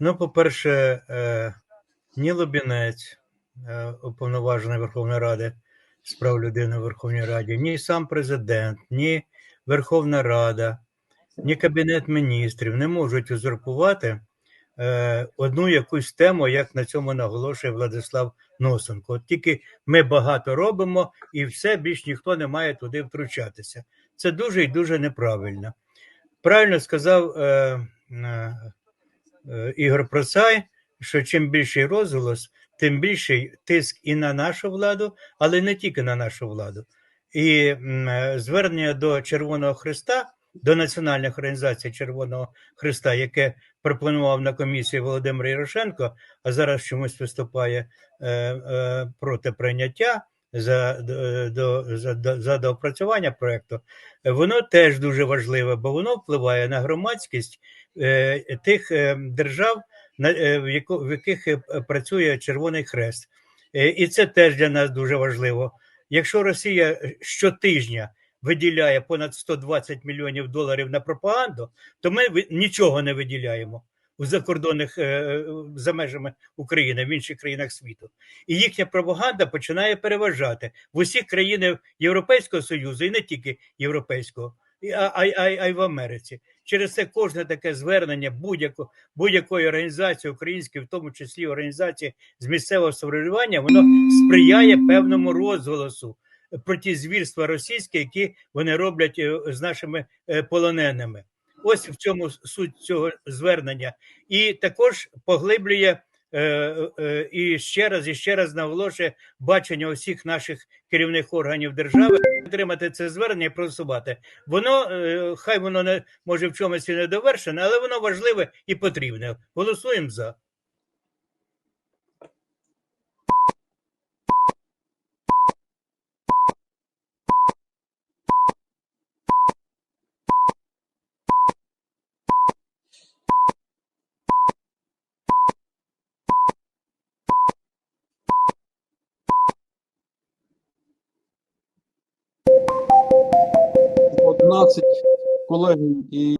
Ну, по-перше, е, ні Лубінець, е, уповноважений Верховної Ради з прав людини в Верховній Раді, ні сам президент, ні Верховна Рада, ні Кабінет міністрів не можуть узурпувати е, одну якусь тему, як на цьому наголошує Владислав Носенко. От тільки ми багато робимо, і все більш ніхто не має туди втручатися. Це дуже і дуже неправильно. Правильно сказав Ігор Процай, що чим більший розголос, тим більший тиск і на нашу владу, але не тільки на нашу владу. І е, звернення до Червоного Христа, до Національних організацій Червоного Христа, яке пропонував на комісії Володимир Ярошенко, а зараз чомусь виступає е, е, проти прийняття за, до, за, за доопрацювання проекту, воно теж дуже важливе, бо воно впливає на громадськість е, тих е, держав, на, е, в, яких е, працює Червоний Хрест. І це теж для нас дуже важливо. Якщо Росія щотижня виділяє понад 120 мільйонів доларів на пропаганду, то ми нічого не виділяємо у закордонних е, за межами України в інших країнах світу. І їхня пропаганда починає переважати в усіх країнах Європейського Союзу і не тільки Європейського, а, а, а, а й в Америці. Через це кожне таке звернення будь-яко, будь-якої організації української, в тому числі організації з місцевого самоврядування, воно сприяє певному розголосу про ті звірства російські, які вони роблять е, з нашими е, полоненими. Ось в цьому суть цього звернення, і також поглиблює е, е, і ще раз і ще раз наголошує бачення усіх наших керівних органів держави підтримати це звернення і просувати. Воно е, хай воно не може в чомусь і не довершене, але воно важливе і потрібне. Голосуємо за. Одинадцять колег і